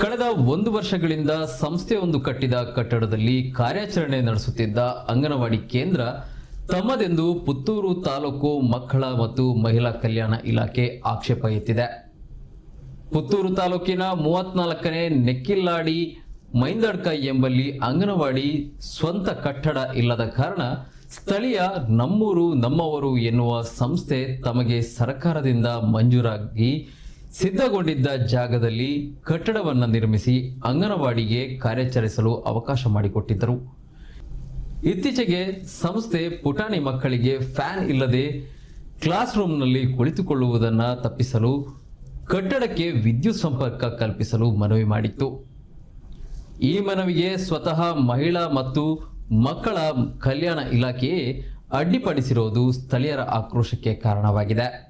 ಕಳೆದ ಒಂದು ವರ್ಷಗಳಿಂದ ಸಂಸ್ಥೆಯೊಂದು ಕಟ್ಟಿದ ಕಟ್ಟಡದಲ್ಲಿ ಕಾರ್ಯಾಚರಣೆ ನಡೆಸುತ್ತಿದ್ದ ಅಂಗನವಾಡಿ ಕೇಂದ್ರ ತಮ್ಮದೆಂದು ಪುತ್ತೂರು ತಾಲೂಕು ಮಕ್ಕಳ ಮತ್ತು ಮಹಿಳಾ ಕಲ್ಯಾಣ ಇಲಾಖೆ ಆಕ್ಷೇಪ ಎತ್ತಿದೆ. ಪುತ್ತೂರು ತಾಲೂಕಿನ ಮೂವತ್ನಾಲ್ಕನೇ ನೆಕ್ಕಿಲ್ಲಾಡಿ ಮೈಂದಡ್ಕ ಎಂಬಲ್ಲಿ ಅಂಗನವಾಡಿ ಸ್ವಂತ ಕಟ್ಟಡ ಇಲ್ಲದ ಕಾರಣ ಸ್ಥಳೀಯ ನಮ್ಮೂರು ನಮ್ಮವರು ಎನ್ನುವ ಸಂಸ್ಥೆ ತಮಗೆ ಸರ್ಕಾರದಿಂದ ಮಂಜೂರಾಗಿ ಸಿದ್ಧಗೊಂಡಿದ್ದ ಜಾಗದಲ್ಲಿ ಕಟ್ಟಡವನ್ನು ನಿರ್ಮಿಸಿ ಅಂಗನವಾಡಿಗೆ ಕಾರ್ಯಾಚರಿಸಲು ಅವಕಾಶ ಮಾಡಿಕೊಟ್ಟಿದ್ದರು. ಇತ್ತೀಚೆಗೆ ಸಂಸ್ಥೆ ಪುಟಾಣಿ ಮಕ್ಕಳಿಗೆ ಫ್ಯಾನ್ ಇಲ್ಲದೆ ಕ್ಲಾಸ್ ರೂಮ್ನಲ್ಲಿ ಕುಳಿತುಕೊಳ್ಳುವುದನ್ನು ತಪ್ಪಿಸಲು, ಕಟ್ಟಡಕ್ಕೆ ವಿದ್ಯುತ್ ಸಂಪರ್ಕ ಕಲ್ಪಿಸಲು ಮನವಿ ಮಾಡಿತ್ತು. ಈ ಮನವಿಗೆ ಸ್ವತಃ ಮಹಿಳಾ ಮತ್ತು ಮಕ್ಕಳ ಕಲ್ಯಾಣ ಇಲಾಖೆಯೇ ಅಡ್ಡಿಪಡಿಸಿರುವುದು ಸ್ಥಳೀಯರ ಆಕ್ರೋಶಕ್ಕೆ ಕಾರಣವಾಗಿದೆ.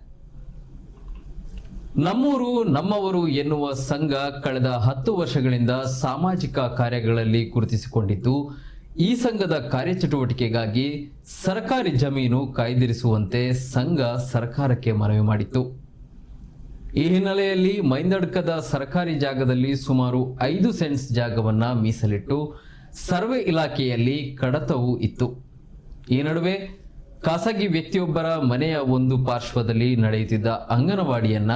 ನಮ್ಮೂರು, ನಮ್ಮವರು ಎನ್ನುವ ಸಂಘ ಕಳೆದ ಹತ್ತು ವರ್ಷಗಳಿಂದ ಸಾಮಾಜಿಕ ಕಾರ್ಯಗಳಲ್ಲಿ ಗುರುತಿಸಿಕೊಂಡಿದ್ದು, ಈ ಸಂಘದ ಕಾರ್ಯಚಟುವಟಿಕೆಗಾಗಿ ಸರ್ಕಾರಿ ಜಮೀನು ಕಾಯ್ದಿರಿಸುವಂತೆ ಸಂಘ ಸರ್ಕಾರಕ್ಕೆ ಮನವಿ ಮಾಡಿತ್ತು. ಈ ಹಿನ್ನೆಲೆಯಲ್ಲಿ ಮೈಂದಡ್ಕದ ಸರ್ಕಾರಿ ಜಾಗದಲ್ಲಿ ಸುಮಾರು ಐದು ಸೆಂಟ್ಸ್ ಜಾಗವನ್ನ ಮೀಸಲಿಟ್ಟು ಸರ್ವೆ ಇಲಾಖೆಯಲ್ಲಿ ಕಡತವೂ ಇತ್ತು. ಈ ನಡುವೆ ಖಾಸಗಿ ವ್ಯಕ್ತಿಯೊಬ್ಬರ ಮನೆಯ ಒಂದು ಪಾರ್ಶ್ವದಲ್ಲಿ ನಡೆಯುತ್ತಿದ್ದ ಅಂಗನವಾಡಿಯನ್ನ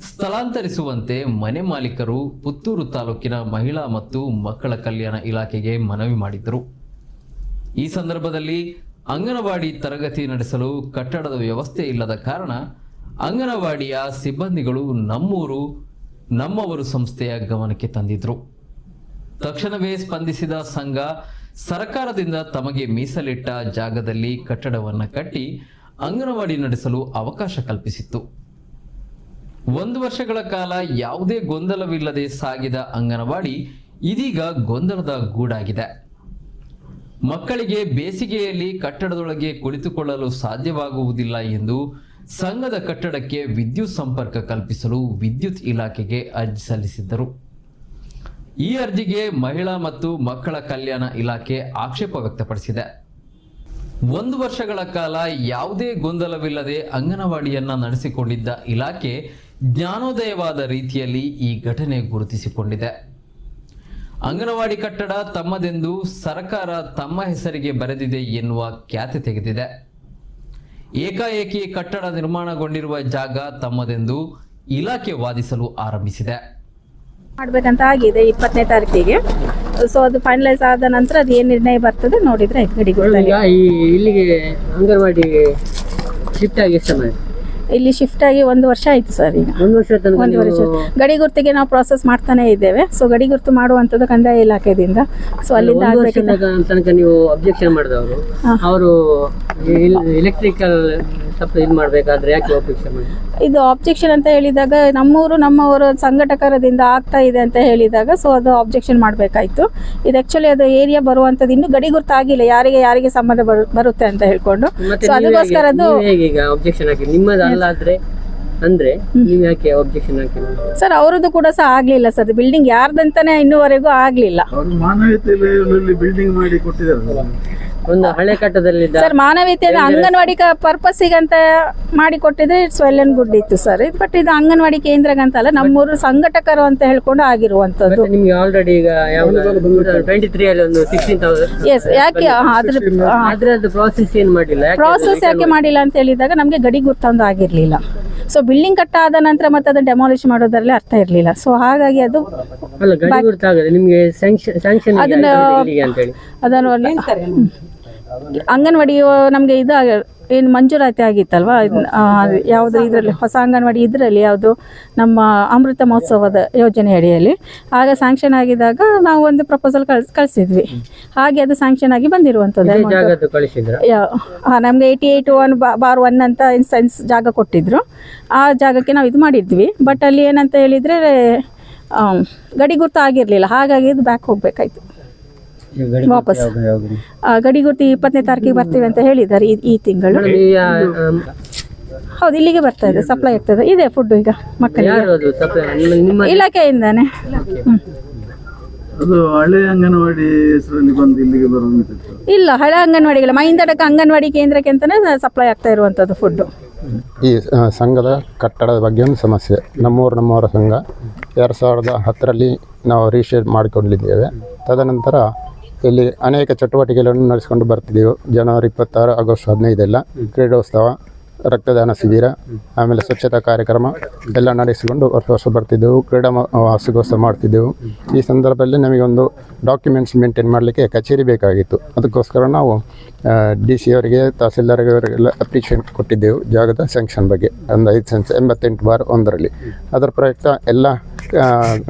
ಸ್ಥಳಾಂತರಿಸುವಂತೆ ಮನೆ ಮಾಲೀಕರು ಪುತ್ತೂರು ತಾಲೂಕಿನ ಮಹಿಳಾ ಮತ್ತು ಮಕ್ಕಳ ಕಲ್ಯಾಣ ಇಲಾಖೆಗೆ ಮನವಿ ಮಾಡಿದ್ದರು. ಈ ಸಂದರ್ಭದಲ್ಲಿ ಅಂಗನವಾಡಿ ತರಗತಿ ನಡೆಸಲು ಕಟ್ಟಡದ ವ್ಯವಸ್ಥೆ ಇಲ್ಲದ ಕಾರಣ ಅಂಗನವಾಡಿಯ ಸಿಬ್ಬಂದಿಗಳು ನಮ್ಮೂರು, ನಮ್ಮವರು ಸಂಸ್ಥೆಯ ಗಮನಕ್ಕೆ ತಂದಿದ್ರು. ತಕ್ಷಣವೇ ಸ್ಪಂದಿಸಿದ ಸಂಘ ಸರ್ಕಾರದಿಂದ ತಮಗೆ ಮೀಸಲಿಟ್ಟ ಜಾಗದಲ್ಲಿ ಕಟ್ಟಡವನ್ನು ಕಟ್ಟಿ ಅಂಗನವಾಡಿ ನಡೆಸಲು ಅವಕಾಶ ಕಲ್ಪಿಸಿತ್ತು. ಒಂದು ವರ್ಷಗಳ ಕಾಲ ಯಾವುದೇ ಗೊಂದಲವಿಲ್ಲದೆ ಸಾಗಿದ ಅಂಗನವಾಡಿ ಇದೀಗ ಗೊಂದಲದ ಗೂಡಾಗಿದೆ. ಮಕ್ಕಳಿಗೆ ಬೇಸಿಗೆಯಲ್ಲಿ ಕಟ್ಟಡದೊಳಗೆ ಕುಳಿತುಕೊಳ್ಳಲು ಸಾಧ್ಯವಾಗುವುದಿಲ್ಲ ಎಂದು ಸಂಘದ ಕಟ್ಟಡಕ್ಕೆ ವಿದ್ಯುತ್ ಸಂಪರ್ಕ ಕಲ್ಪಿಸಲು ವಿದ್ಯುತ್ ಇಲಾಖೆಗೆ ಅರ್ಜಿ ಸಲ್ಲಿಸಿದ್ದರು. ಈ ಅರ್ಜಿಗೆ ಮಹಿಳಾ ಮತ್ತು ಮಕ್ಕಳ ಕಲ್ಯಾಣ ಇಲಾಖೆ ಆಕ್ಷೇಪ ವ್ಯಕ್ತಪಡಿಸಿದೆ. ಒಂದು ವರ್ಷಗಳ ಕಾಲ ಯಾವುದೇ ಗೊಂದಲವಿಲ್ಲದೆ ಅಂಗನವಾಡಿಯನ್ನ ನಡೆಸಿಕೊಂಡಿದ್ದ ಇಲಾಖೆ ಜ್ಞಾನೋದಯವಾದ ರೀತಿಯಲ್ಲಿ ಈ ಘಟನೆ ಗುರುತಿಸಿಕೊಂಡಿದೆ. ಅಂಗನವಾಡಿ ಕಟ್ಟಡ ತಮ್ಮದೆಂದು ಸರ್ಕಾರ ತಮ್ಮ ಹೆಸರಿಗೆ ಬರೆದಿದೆ ಎನ್ನುವ ಖ್ಯಾತಿ ತೆಗೆದಿದೆ. ಏಕಾಏಕಿ ಕಟ್ಟಡ ನಿರ್ಮಾಣಗೊಂಡಿರುವ ಜಾಗ ತಮ್ಮದೆಂದು ಇಲಾಖೆ ವಾದಿಸಲು ಆರಂಭಿಸಿದೆ. ಮಾಡ್ಬೇಕಂತ ಆಗಿದೆ ಇಪ್ಪತ್ತನೇ ತಾರೀಕಿಗೆ. ಸೊ ಅದು ಫೈನಲೈಸ್ ಆದ ನಂತರ ಅದು ಏನು ನಿರ್ಣಯ ಬರ್ತದೆ ನೋಡಿದ್ರೆ ಈ ಇಲ್ಲಿಗೆ ಅಂಗನವಾಡಿ ಶಿಫ್ಟ್ ಆಗಿ ಎಷ್ಟು ಇಲ್ಲಿ ಶಿಫ್ಟ್ ಆಗಿ ಒಂದು ವರ್ಷ ಆಯ್ತು ಸರ್ ಈಗ. ಒಂದು ವರ್ಷ ಒಂದು ವರ್ಷ. ಗಡಿ ಗುರ್ತಿಗೆ ನಾವು ಪ್ರಾಸೆಸ್ ಮಾಡ್ತಾನೆ ಇದ್ದೇವೆ. ಸೊ ಗಡಿ ಗುರ್ತು ಮಾಡುವಂಥದ್ದು ಕಂದಾಯ ಇಲಾಖೆಯಿಂದ ಸೊ ಅಲ್ಲಿಂದ ತನಕ ನೀವು ಅಬ್ಜೆಕ್ಷನ್ ಮಾಡಿದವರು. ಅವರು ಎಲೆಕ್ಟ್ರಿಕಲ್ ಇದು ಆಬ್ಜೆಕ್ಷನ್ ಅಂತ ಹೇಳಿದಾಗ ನಮ್ಮೂರು ನಮ್ಮವರು ಸಂಘಟಕರದಿಂದ ಆಗ್ತಾ ಇದೆ ಅಂತ ಹೇಳಿದಾಗ ಸೊ ಅದು ಆಬ್ಜೆಕ್ಷನ್ ಮಾಡಬೇಕಾಯ್ತು. ಇದು ಆಕ್ಚುಲಿ ಅದು ಏರಿಯಾ ಬರುವಂತದ್ದು ಇನ್ನು ಗಡಿ ಗುರುತಾಗಿಲ್ಲ ಆಗಿಲ್ಲ. ಯಾರಿಗೆ ಯಾರಿಗೆ ಸಂಬಂಧ ಬರು- ಬರುತ್ತೆ ಅಂತ ಹೇಳ್ಕೊಂಡು. ಸೊ ಅದಕ್ಕೋಸ್ಕರ ಅದು ಅಲ್ಲ ಅಂದ್ರೆ ನೀವು ಯಾಕೆ ಆಬ್ಜೆಕ್ಷನ್ ಹಾಕಿಲ್ಲ ಸರ್ ಅವರದ್ದು ಕೂಡ ಸಹ ಆಗ್ಲಿಲ್ಲ ಸರ್. ಬಿಲ್ಡಿಂಗ್ ಯಾರ್ದಂತಾನೆ ಇನ್ನುವರೆಗೂ ಆಗ್ಲಿಲ್ಲ. ಅವರು ಮಾನವೀಯತೆಯಲ್ಲಿ ಬಿಲ್ಡಿಂಗ್ ಮಾಡಿ ಕೊಟ್ಟಿದ್ದಾರೆ ಒಂದು ಹಳೆ ಕಟ್ಟದಲ್ಲಿದ್ದ ಸರ್ ಮಾನವೀಯತೆ ಅಂಗನವಾಡಿ ಪರ್ಪಸ್ಸಿಗಂತ ಮಾಡಿ ಕೊಟ್ಟಿದ್ರೆ ಇಟ್ಸ್ ವೆಲ್ ಅಂಡ್ ಗುಡ್ ಇತ್ತು ಸರ್. ಬಟ್ ಇದು ಅಂಗನವಾಡಿ ಕೇಂದ್ರಗಂತಲ್ಲ ನಮ್ಮೂರು ಸಂಘಟಕರು ಅಂತ ಹೇಳ್ಕೊಂಡು ಆಗಿರುವಂತದ್ದು ಮತ್ತೆ ನಿಮ್ಗೆ ಆಲ್ರೆಡಿ ಈಗ ಟ್ವೆಂಟಿ ತ್ರೀ ಅಲ್ಲಿ ಒಂದು ಸಿಕ್ಸ್ಟೀನ್ ತೌಸಂಡ್ ಎಸ್ ಯಾಕೆ? ಆ, ಅದ್ರ ಅದ್ರದ್ದು ಪ್ರಾಸೆಸ್ ಏನ್ ಮಾಡಿಲ್ಲ. ಯಾಕೆ ಪ್ರಾಸೆಸ್ ಯಾಕೆ ಮಾಡಿಲ್ಲ ಅಂತ ಹೇಳಿದಾಗ ನಮಗೆ ಗಡಿ ಗುರ್ತೊಂದು ಆಗಿರ್ಲಿಲ್ಲ. ಸೊ ಬಿಲ್ಡಿಂಗ್ ಕಟ್ಟಾದ ನಂತರ ಮತ್ತೆ ಅದನ್ನ ಡೆಮಾಲಿಷ್ ಮಾಡೋದ್ರಲ್ಲಿ ಅರ್ಥ ಇರಲಿಲ್ಲ. ಸೊ ಹಾಗಾಗಿ ಅದು ಅದನ್ನ- ಅಂತ ಹೇಳಿ? ಅದನ್ನು ಹ್ಮ್. ಅಂಗನವಾಡಿ ನಮಗೆ ಇದು ಏನು ಮಂಜೂರಾತಿ ಆಗಿತ್ತಲ್ವಾ? ಯಾವುದು ಇದರಲ್ಲಿ ಹೊಸ ಅಂಗನವಾಡಿ ಇದರಲ್ಲಿ ಯಾವುದು? ನಮ್ಮ ಅಮೃತ ಮಹೋತ್ಸವದ ಯೋಜನೆ ಅಡಿಯಲ್ಲಿ. ಆಗ ಸ್ಯಾಂಕ್ಷನ್ ಆಗಿದಾಗ ನಾವು ಒಂದು ಪ್ರಪೋಸಲ್ ಕಳ್ಸ್ ಕಳಿಸಿದ್ವಿ. ಹಾಗೆ ಅದು ಸ್ಯಾಂಕ್ಷನ್ ಆಗಿ ಬಂದಿರುವಂಥದ್ದು ಹಾ ನಮಗೆ eighty eight one bar one ಅಂತ ಇನ್ಸೆನ್ಸ್ ಜಾಗ ಕೊಟ್ಟಿದ್ರು. ಆ ಜಾಗಕ್ಕೆ ನಾವು ಇದು ಮಾಡಿದ್ವಿ. ಬಟ್ ಅಲ್ಲಿ ಏನಂತ ಹೇಳಿದರೆ ಗಡಿ ಗುರ್ತು ಆಗಿರಲಿಲ್ಲ. ಹಾಗಾಗಿ ಇದು ಬ್ಯಾಕ್ ಹೋಗಬೇಕಾಯ್ತು. ವಾಪಸ್. ಆ, ಗಡಿ ಗುರ್ತಿ ಇಪ್ಪತ್ತನೇ ತಾರೀಕಿಗೆ ಬರ್ತೀವಿ ಅಂತ ಹೇಳಿದ್ದಾರೆ ಈ ಈ ತಿಂಗಳು. ಹೌದು ಇಲ್ಲಿಗೆ ಬರ್ತಾ ಇದೆ ಸಪ್ಲೈ ಆಗ್ತದೆ. ಇದೆ ಫುಡ್ ಈಗ ಮಕ್ಕಳಿಗೆ. ಯಾರು ಅದು ಸಪ್ಲೈ ನಿಮ್ಮ ನಿಮ್ಮ ಇಲಾಖೆಯಿಂದಾನೆ. ಹ್ಮ್. ಅದು ಹಳೆ ಅಂಗನವಾಡಿ ಹೆಸರಲ್ಲಿ ಬಂದು ಇಲ್ಲಿಗೆ ಬರುವಂತಿತ್ತು ಇಲ್ಲ ಹಳೆ ಅಂಗನವಾಡಿಗಳ ಮೈಂದಡಕ ಅಂಗನವಾಡಿ ಕೇಂದ್ರಕ್ಕೆ ಅಂತಾನೆ ಸಪ್ಲೈ ಆಗ್ತಾ ಇರುವಂತದ್ದು ಫುಡ್ ಈ ಆ, ಸಂಘದ ಕಟ್ಟಡದ ಬಗ್ಗೆ ಒಂದು ಸಮಸ್ಯೆ. ನಮ್ಮೂರು ನಮ್ಮವರ ಸಂಘ. ಎರಡು ಸಾವಿರದ ಹತ್ತರಲ್ಲಿ ನಾವು ರಿಜಿಸ್ಟರ್ ಮಾಡಿಕೊಂಡಿದ್ದೇವೆ. ತದನಂತರ ಇಲ್ಲಿ ಅನೇಕ ಚಟುವಟಿಕೆಗಳನ್ನು ನಡೆಸಿಕೊಂಡು ಬರ್ತಿದ್ದೆವು ಜನವರಿ ಇಪ್ಪತ್ತಾರು ಆಗಸ್ಟ್ ಹದಿನೈದೆಲ್ಲ. ಕ್ರೀಡೋತ್ಸವ ರಕ್ತದಾನ ಶಿಬಿರ ಆಮೇಲೆ ಸ್ವಚ್ಛತಾ ಕಾರ್ಯಕ್ರಮ ಎಲ್ಲ ನಡೆಸಿಕೊಂಡು ವರ್ಷ ವರ್ಷ ಬರ್ತಿದ್ದೆವು. ಕ್ರೀಡಾ ವಾರ್ಷಿಕೋತ್ಸವ ಮಾಡ್ತಿದ್ದೆವು. ಈ ಸಂದರ್ಭದಲ್ಲಿ ನಮಗೆ ಒಂದು ಡಾಕ್ಯುಮೆಂಟ್ಸ್ ಮೇಂಟೈನ್ ಮಾಡಲಿಕ್ಕೆ ಕಚೇರಿ ಬೇಕಾಗಿತ್ತು. ಅದಕ್ಕೋಸ್ಕರ ನಾವು ಡಿ ಸಿ ಅವರಿಗೆ ತಹಸೀಲ್ದಾರ್ಗೆಲ್ಲ ಅಪ್ಲಿಕೇಶನ್ ಕೊಟ್ಟಿದ್ದೆವು ಜಾಗದ ಸ್ಯಾಂಕ್ಷನ್ ಬಗ್ಗೆ. ಒಂದು ಐದು ಸೆನ್ಸ್ ಎಂಬತ್ತೆಂಟು ಬಾರ್ ಒಂದರಲ್ಲಿ. ಅದರ ಪ್ರಯುಕ್ತ ಎಲ್ಲ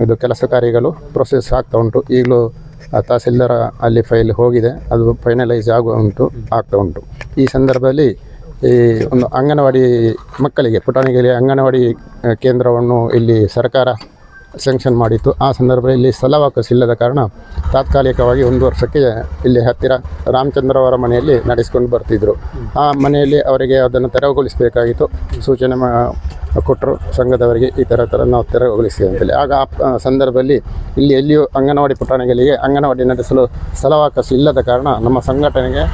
ಇದು ಕೆಲಸ ಕಾರ್ಯಗಳು ಪ್ರೊಸೆಸ್ ಆಗ್ತಾ ಉಂಟು. ಈಗಲೂ ತಹಸೀಲ್ದಾರ್ ಅಲ್ಲಿ ಫೈಲ್ ಹೋಗಿದೆ. ಅದು ಫೈನಲೈಸ್ ಆಗುವ ಉಂಟು ಆಗ್ತಾ ಉಂಟು. ಈ ಸಂದರ್ಭದಲ್ಲಿ ಈ ಒಂದು ಅಂಗನವಾಡಿ ಮಕ್ಕಳಿಗೆ ಪುಟಾಣಿಗಳಿಗೆ ಅಂಗನವಾಡಿ ಆ, ಕೇಂದ್ರವನ್ನು ಇಲ್ಲಿ ಸರ್ಕಾರ ಸ್ಯಾಂಕ್ಷನ್ ಮಾಡಿತ್ತು. ಆ ಸಂದರ್ಭದಲ್ಲಿ ಸ್ಥಳಾವಕಾಶ ಇಲ್ಲದ ಕಾರಣ ತಾತ್ಕಾಲಿಕವಾಗಿ ಒಂದು ವರ್ಷಕ್ಕೆ ಇಲ್ಲಿ ಹತ್ತಿರ ರಾಮಚಂದ್ರ ಅವರ ಮನೆಯಲ್ಲಿ ನಡೆಸಿಕೊಂಡು ಬರ್ತಿದ್ದರು ಆ ಮನೆಯಲ್ಲಿ ಅವರಿಗೆ ಅದನ್ನು ತೆರವುಗೊಳಿಸಬೇಕಾಗಿತ್ತು. ಸೂಚನೆ ಕೊಟ್ಟರು. ಸಂಘದವರಿಗೆ ಈ ಥರ ಥರ ನಾವು ತೆರವುಗೊಳಿಸಿದೆ ಅಂತೇಳಿ ಆಗ ಆ ಸಂದರ್ಭದಲ್ಲಿ ಇಲ್ಲಿ ಎಲ್ಲಿಯೂ ಅಂಗನವಾಡಿ ಪುಟಾಣಿಗಳಿಗೆ ಅಂಗನವಾಡಿ ನಡೆಸಲು ಸ್ಥಳಾವಕಾಶ ಇಲ್ಲದ ಕಾರಣ ನಮ್ಮ ಸಂಘಟನೆಗೆ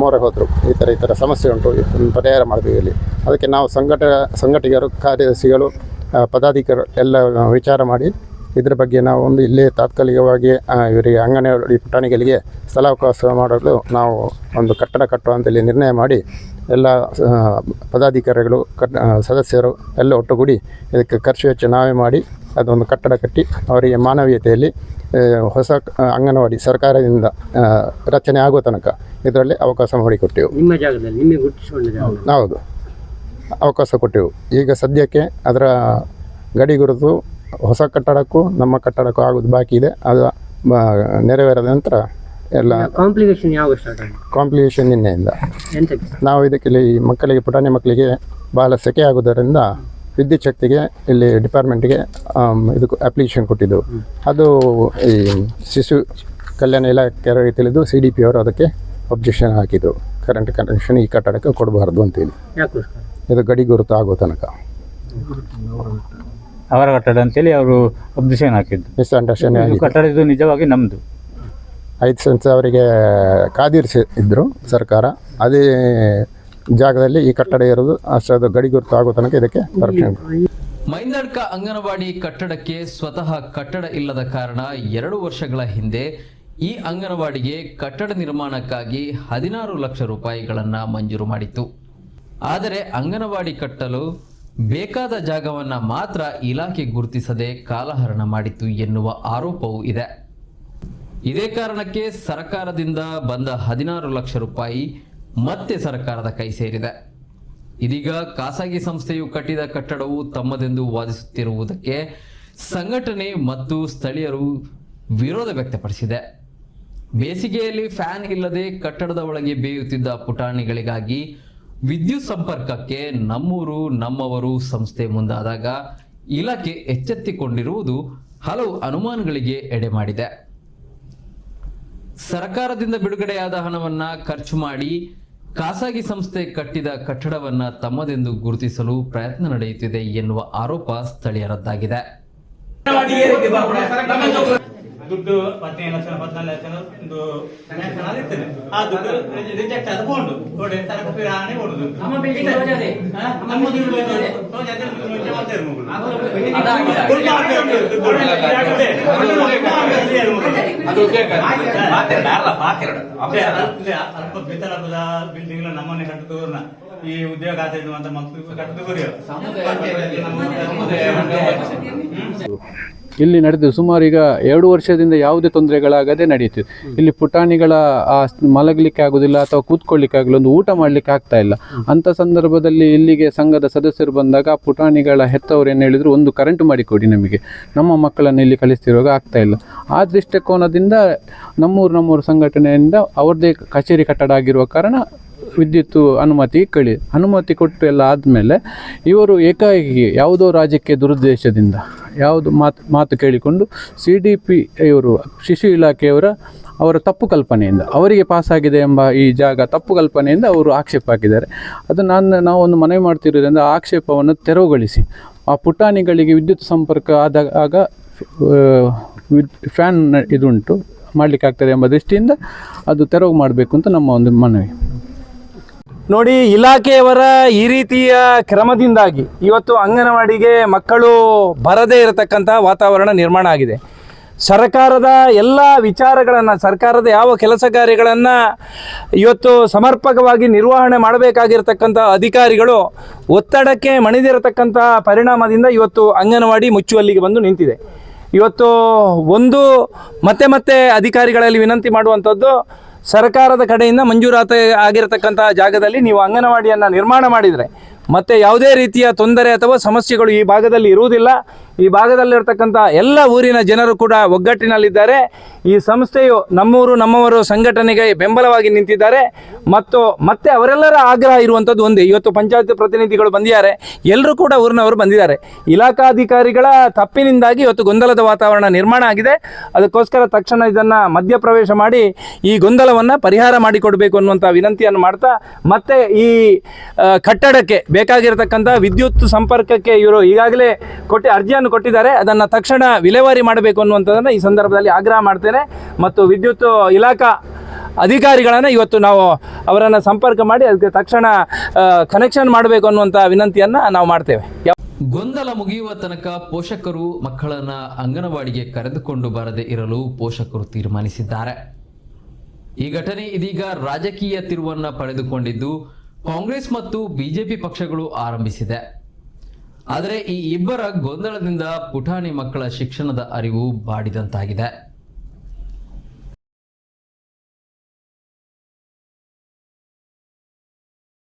ಮೋರೆ ಹೋದರು. ಈ ಥರ ಈ ಥರ ಸಮಸ್ಯೆ ಉಂಟು. ಪರಿಹಾರ ಮಾಡಿದ್ವಿ ಇಲ್ಲಿ. ಅದಕ್ಕೆ ನಾವು ಸಂಘಟ, ಸಂಘಟಿಗರು, ಕಾರ್ಯದರ್ಶಿಗಳು ಪದಾಧಿಕಾರಿ ಎಲ್ಲ ವಿಚಾರ ಮಾಡಿ ಇದರ ಬಗ್ಗೆ ನಾವು ಒಂದು ಇಲ್ಲೇ ತಾತ್ಕಾಲಿಕವಾಗಿ ಇವರಿಗೆ ಅಂಗನವಾಡಿ ಪುಟಾಣಿಗಳಿಗೆ ಸ್ಥಳಾವಕಾಶ ಮಾಡಲು ನಾವು ಒಂದು ಕಟ್ಟಡ ಕಟ್ಟುವಂತೇಳಿ ನಿರ್ಣಯ ಮಾಡಿ ಎಲ್ಲ ಪದಾಧಿಕಾರಿಗಳು ಕಟ್ ಸದಸ್ಯರು ಎಲ್ಲ ಒಟ್ಟುಗೂಡಿ ಇದಕ್ಕೆ ಖರ್ಚು ವೆಚ್ಚ ನಾವೇ ಮಾಡಿ ಅದೊಂದು ಕಟ್ಟಡ ಕಟ್ಟಿ ಅವರಿಗೆ ಮಾನವೀಯತೆಯಲ್ಲಿ ಹೊಸ ಅಂಗನವಾಡಿ ಸರ್ಕಾರದಿಂದ ರಚನೆ ಆಗುವ ತನಕ ಇದರಲ್ಲಿ ಅವಕಾಶ ಮಾಡಿಕೊಟ್ಟೆವು. ನಿಮ್ಮ ಜಾಗದಲ್ಲಿ ನಿಮಗೆ ಹೌದು. ಅವಕಾಶ ಕೊಟ್ಟೆವು. ಈಗ ಸದ್ಯಕ್ಕೆ ಅದರ ಗಡಿ ಗುರುತು ಹೊಸ ಕಟ್ಟಡಕ್ಕೂ ನಮ್ಮ ಕಟ್ಟಡಕ್ಕೂ ಆಗೋದು ಬಾಕಿ ಇದೆ. ಅದು ನೆರವೇರಿದ ನಂತರ ಎಲ್ಲ ಕಾಂಪ್ಲಿಕೇಶನ್ ಯಾವಾಗ ಸ್ಟಾರ್ಟ್ ಆಗಿದೆ? ಕಾಂಪ್ಲಿಕೇಶನ್ ನಿನ್ನೆಯಿಂದ ಎಂತಕ್ಕೆ ನಾವು ಇದಕ್ಕೆ ಇಲ್ಲಿ ಮಕ್ಕಳಿಗೆ ಪುಟಾಣಿ ಮಕ್ಕಳಿಗೆ ಬಹಳ ಸೆಕೆ ಆಗೋದರಿಂದ ವಿದ್ಯುತ್ ಶಕ್ತಿಗೆ ಇಲ್ಲಿ ಡಿಪಾರ್ಟ್ಮೆಂಟ್ಗೆ ಇದಕ್ಕೆ ಅಪ್ಲಿಕೇಶನ್ ಕೊಟ್ಟಿದ್ದು. ಅದು ಈ ಶಿಶು ಕಲ್ಯಾಣ ಇಲಾಖೆ ತಿಳಿದು ಸಿ ಡಿ ಪಿ ಅವರು ಅದಕ್ಕೆ ಅಬ್ಜೆಕ್ಷನ್ ಹಾಕಿದ್ರು ಕರೆಂಟ್ ಕನೆಕ್ಷನ್ ಈ ಕಟ್ಟಡಕ್ಕೆ ಕೊಡಬಾರ್ದು ಅಂತೇಳಿ ಯಾಕೋಸ್ಕರ ಇದು ಗಡಿ ಗುರುತು ಆಗೋ ತನಕ. ಅವರ ಕಟ್ಟಡ ಅಂತೇಳಿ ಅವರು ಅಬ್ಜೆಕ್ಷನ್ ಹಾಕಿದ್ದು. ಮಿಸ್ಅಂಡರ್ಸ್ಟ್ಯಾಂಡಿಂಗ್ ಅಂಡರ್ಶನ್ ಆಗಿದೆ ಕಟ್ಟಡ ಇದು ನಿಜವಾಗಿ ನಮ್ಮದು ಐದು ಸೆನ್ಸ್ ಅವರಿಗೆ ಕಾದಿರಿಸಿ ಇದ್ದರು ಸರ್ಕಾರ. ಅದೇ ಜಾಗದಲ್ಲಿ ಈ ಕಟ್ಟಡ ಇರೋದು ಅಷ್ಟದು ಗಡಿ ಗುರುತು ಆಗೋ ತನಕ ಇದಕ್ಕೆ ಪರ್ಮಿಷನ್ ಮೈಂದಡ್ಕ ಅಂಗನವಾಡಿ ಕಟ್ಟಡಕ್ಕೆ ಸ್ವತಃ ಕಟ್ಟಡ ಇಲ್ಲದ ಕಾರಣ ಎರಡು ವರ್ಷಗಳ ಹಿಂದೆ ಈ ಅಂಗನವಾಡಿಗೆ ಕಟ್ಟಡ ನಿರ್ಮಾಣಕ್ಕಾಗಿ ಹದಿನಾರು ಲಕ್ಷ ರೂಪಾಯಿಗಳನ್ನು ಮಂಜೂರು ಮಾಡಿತ್ತು. ಆದರೆ ಅಂಗನವಾಡಿ ಕಟ್ಟಲು ಬೇಕಾದ ಜಾಗವನ್ನ ಮಾತ್ರ ಇಲಾಖೆ ಗುರುತಿಸದೆ ಕಾಲಹರಣ ಮಾಡಿತ್ತು ಎನ್ನುವ ಆರೋಪವೂ ಇದೆ. ಇದೇ ಕಾರಣಕ್ಕೆ ಸರ್ಕಾರದಿಂದ ಬಂದ ಹದಿನಾರು ಲಕ್ಷ ರೂಪಾಯಿ ಮತ್ತೆ ಸರ್ಕಾರದ ಕೈ ಸೇರಿದೆ. ಇದೀಗ ಖಾಸಗಿ ಸಂಸ್ಥೆಯು ಕಟ್ಟಿದ ಕಟ್ಟಡವು ತಮ್ಮದೆಂದು ವಾದಿಸುತ್ತಿರುವುದಕ್ಕೆ ಸಂಘಟನೆ ಮತ್ತು ಸ್ಥಳೀಯರು ವಿರೋಧ ವ್ಯಕ್ತಪಡಿಸಿದೆ. ಬೇಸಿಗೆಯಲ್ಲಿ ಫ್ಯಾನ್ ಇಲ್ಲದೆ ಕಟ್ಟಡದ ಒಳಗೆ ಬೇಯುತ್ತಿದ್ದ ಪುಟಾಣಿಗಳಿಗಾಗಿ ವಿದ್ಯುತ್ ಸಂಪರ್ಕಕ್ಕೆ ನಮ್ಮೂರು, ನಮ್ಮವರು ಸಂಸ್ಥೆ ಮುಂದಾದಾಗ ಇಲಾಖೆ ಎಚ್ಚೆತ್ತಿಕೊಂಡಿರುವುದು ಹಲವು ಅನುಮಾನಗಳಿಗೆ ಎಡೆ ಮಾಡಿದೆ. ಸರ್ಕಾರದಿಂದ ಬಿಡುಗಡೆಯಾದ ಹಣವನ್ನ ಖರ್ಚು ಮಾಡಿ ಖಾಸಗಿ ಸಂಸ್ಥೆ ಕಟ್ಟಿದ ಕಟ್ಟಡವನ್ನ ತಮ್ಮದೆಂದು ಗುರುತಿಸಲು ಪ್ರಯತ್ನ ನಡೆಯುತ್ತಿದೆ ಎನ್ನುವ ಆರೋಪ ಸ್ಥಳೀಯರದ್ದಾಗಿದೆ ದುಡ್ಡು ಹದಿನೈದು ಲಕ್ಷ ಹದಿನಾಲ್ಕು ಲಕ್ಷ ಒಂದು ಆ ದುಡ್ಡು ರಿಜೆಕ್ಟ್ ಆದ ನೋಡಿ ಕೊಡುದು. ಮಾಡ್ತಾರೆ ಅಲ್ಪ ಬಿತ್ತಲಪದ ಬಿಲ್ಡಿಂಗ್ ನಮ್ಮನೆ ಕಟ್ಟುದೂರ್ನ ಈ ಉದ್ಯೋಗ ಆಚರಣೆ ಅಂತ ಮಕ್ಕಳು ಕಟ್ಟುದು ಇಲ್ಲಿ ನಡೆದು ಸುಮಾರು ಈಗ ಎರಡು ವರ್ಷದಿಂದ ಯಾವುದೇ ತೊಂದರೆಗಳಾಗದೆ ನಡೆಯುತ್ತಿದೆ. ಇಲ್ಲಿ ಪುಟಾಣಿಗಳ ಆ ಮಲಗಲಿಕ್ಕೆ ಆಗುದಿಲ್ಲ ಅಥವಾ ಕೂತ್ಕೊಳ್ಳಿಕ್ಕೆ ಆಗಲಿ ಒಂದು ಊಟ ಮಾಡಲಿಕ್ಕೆ ಆಗ್ತಾ ಇಲ್ಲ. ಅಂತ ಸಂದರ್ಭದಲ್ಲಿ ಇಲ್ಲಿಗೆ ಸಂಘದ ಸದಸ್ಯರು ಬಂದಾಗ ಪುಟಾಣಿಗಳ ಹೆತ್ತವರು ಏನು ಹೇಳಿದ್ರು ಒಂದು ಕರೆಂಟ್ ಮಾಡಿಕೊಡಿ ನಮಗೆ. ನಮ್ಮ ಮಕ್ಕಳನ್ನು ಇಲ್ಲಿ ಕಲಿಸ್ತಿರುವಾಗ ಆಗ್ತಾ ಇಲ್ಲ. ಆ ದೃಷ್ಟಿಕೋನದಿಂದ ನಮ್ಮೂರು ನಮ್ಮೂರು ಸಂಘಟನೆಯಿಂದ ಅವ್ರದ್ದೇ ಕಚೇರಿ ಕಟ್ಟಡ ಆಗಿರುವ ಕಾರಣ ವಿದ್ಯುತ್ ಅನುಮತಿ ಕಳಿ. ಅನುಮತಿ ಕೊಟ್ಟು ಎಲ್ಲ ಆದಮೇಲೆ ಇವರು ಏಕಾಏಕಿ ಯಾವುದೋ ರಾಜ್ಯಕ್ಕೆ ದುರುದ್ದೇಶದಿಂದ ಯಾವುದು ಮಾತು ಮಾತು ಕೇಳಿಕೊಂಡು ಸಿ ಡಿ ಪಿ ಇವರು, ಶಿಶು ಇಲಾಖೆಯವರ ಅವರ ತಪ್ಪು ಕಲ್ಪನೆಯಿಂದ, ಅವರಿಗೆ ಪಾಸಾಗಿದೆ ಎಂಬ ಈ ಜಾಗ ತಪ್ಪು ಕಲ್ಪನೆಯಿಂದ ಅವರು ಆಕ್ಷೇಪ ಹಾಕಿದ್ದಾರೆ. ಅದು ನಾನು ನಾವು ಒಂದು ಮನವಿ ಮಾಡ್ತಿರೋದ್ರಿಂದ ಆಕ್ಷೇಪವನ್ನು ತೆರವುಗೊಳಿಸಿ. ಆ ಪುಟಾಣಿಗಳಿಗೆ ವಿದ್ಯುತ್ ಸಂಪರ್ಕ ಆದಾಗ ಆಗ ಫ್ಯಾನ್ ಇದುಂಟು ಮಾಡಲಿಕ್ಕೆ ಆಗ್ತದೆ ಎಂಬ ದೃಷ್ಟಿಯಿಂದ ಅದು ತೆರವು ಮಾಡಬೇಕು ಅಂತ ನಮ್ಮ ಒಂದು ಮನವಿ. ನೋಡಿ, ಇಲಾಖೆಯವರ ಈ ರೀತಿಯ ಕ್ರಮದಿಂದಾಗಿ ಇವತ್ತು ಅಂಗನವಾಡಿಗೆ ಮಕ್ಕಳು ಬರದೇ ಇರತಕ್ಕಂತಹ ವಾತಾವರಣ ನಿರ್ಮಾಣ ಆಗಿದೆ. ಸರ್ಕಾರದ ಎಲ್ಲ ವಿಚಾರಗಳನ್ನು, ಸರ್ಕಾರದ ಯಾವ ಕೆಲಸ ಕಾರ್ಯಗಳನ್ನು ಇವತ್ತು ಸಮರ್ಪಕವಾಗಿ ನಿರ್ವಹಣೆ ಮಾಡಬೇಕಾಗಿರ್ತಕ್ಕಂಥ ಅಧಿಕಾರಿಗಳು ಒತ್ತಡಕ್ಕೆ ಮಣಿದಿರತಕ್ಕಂಥ ಪರಿಣಾಮದಿಂದ ಇವತ್ತು ಅಂಗನವಾಡಿ ಮುಚ್ಚುವಲ್ಲಿಗೆ ಬಂದು ನಿಂತಿದೆ. ಇವತ್ತು ಒಂದು ಮತ್ತೆ ಮತ್ತೆ ಅಧಿಕಾರಿಗಳಲ್ಲಿ ವಿನಂತಿ ಮಾಡುವಂಥದ್ದು ಸರ್ಕಾರದ ಕಡೆಯಿಂದ ಮಂಜೂರಾತಿ ಆಗಿರತಕ್ಕಂತಹ ಜಾಗದಲ್ಲಿ ನೀವು ಅಂಗನವಾಡಿಯನ್ನು ನಿರ್ಮಾಣ ಮಾಡಿದರೆ ಮತ್ತೆ ಯಾವುದೇ ರೀತಿಯ ತೊಂದರೆ ಅಥವಾ ಸಮಸ್ಯೆಗಳು ಈ ಭಾಗದಲ್ಲಿ ಇರುವುದಿಲ್ಲ. ಈ ಭಾಗದಲ್ಲಿರ್ತಕ್ಕಂಥ ಎಲ್ಲ ಊರಿನ ಜನರು ಕೂಡ ಒಗ್ಗಟ್ಟಿನಲ್ಲಿದ್ದಾರೆ. ಈ ಸಂಸ್ಥೆಯು ನಮ್ಮೂರು, ನಮ್ಮವರು ಸಂಘಟನೆಗೆ ಬೆಂಬಲವಾಗಿ ನಿಂತಿದ್ದಾರೆ. ಮತ್ತು ಮತ್ತೆ ಅವರೆಲ್ಲರ ಆಗ್ರಹ ಇರುವಂಥದ್ದು ಒಂದೇ. ಇವತ್ತು ಪಂಚಾಯತ್ ಪ್ರತಿನಿಧಿಗಳು ಬಂದಿದ್ದಾರೆ. ಎಲ್ಲರೂ ಕೂಡ ಊರಿನವರು ಬಂದಿದ್ದಾರೆ. ಇಲಾಖಾಧಿಕಾರಿಗಳ ತಪ್ಪಿನಿಂದಾಗಿ ಇವತ್ತು ಗೊಂದಲದ ವಾತಾವರಣ ನಿರ್ಮಾಣ ಆಗಿದೆ. ಅದಕ್ಕೋಸ್ಕರ ತಕ್ಷಣ ಇದನ್ನು ಮಧ್ಯಪ್ರವೇಶ ಮಾಡಿ ಈ ಗೊಂದಲವನ್ನು ಪರಿಹಾರ ಮಾಡಿಕೊಡಬೇಕು ಅನ್ನುವಂಥ ವಿನಂತಿಯನ್ನು ಮಾಡ್ತಾ, ಮತ್ತೆ ಈ ಕಟ್ಟಡಕ್ಕೆ ಬೇಕಾಗಿರತಕ್ಕಂಥ ವಿದ್ಯುತ್ ಸಂಪರ್ಕಕ್ಕೆ ಇವರು ಈಗಾಗಲೇ ಕೊಟ್ಟು ಅರ್ಜಿಯನ್ನು ಕೊಟ್ಟಿದ್ದಾರೆ. ಅದನ್ನು ತಕ್ಷಣ ವಿಲೇವಾರಿ ಮಾಡಬೇಕು ಅನ್ನುವಂಥದ್ದನ್ನು ಈ ಸಂದರ್ಭದಲ್ಲಿ ಆಗ್ರಹ ಮಾಡ್ತೇನೆ. ಮತ್ತು ವಿದ್ಯುತ್ ಇಲಾಖಾ ಅಧಿಕಾರಿಗಳನ್ನು ಇವತ್ತು ನಾವು ಅವರನ್ನು ಸಂಪರ್ಕ ಮಾಡಿ ಅದಕ್ಕೆ ತಕ್ಷಣ ಕನೆಕ್ಷನ್ ಮಾಡಬೇಕು ಅನ್ನುವಂಥ ವಿನಂತಿಯನ್ನು ನಾವು ಮಾಡ್ತೇವೆ. ಗೊಂದಲ ಮುಗಿಯುವ ತನಕ ಪೋಷಕರು ಮಕ್ಕಳನ್ನ ಅಂಗನವಾಡಿಗೆ ಕರೆದುಕೊಂಡು ಬರದೇ ಇರಲು ಪೋಷಕರು ತೀರ್ಮಾನಿಸಿದ್ದಾರೆ. ಈ ಘಟನೆ ಇದೀಗ ರಾಜಕೀಯ ತಿರುವನ್ನ ಪಡೆದುಕೊಂಡಿದ್ದು ಕಾಂಗ್ರೆಸ್ ಮತ್ತು ಬಿಜೆಪಿ ಪಕ್ಷಗಳು ಆರಂಭಿಸಿದೆ. ಆದರೆ ಈ ಇಬ್ಬರ ಗೊಂದಲದಿಂದ ಪುಟಾಣಿ ಮಕ್ಕಳ ಶಿಕ್ಷಣದ ಅರಿವು ಬಾಡಿದಂತಾಗಿದೆ.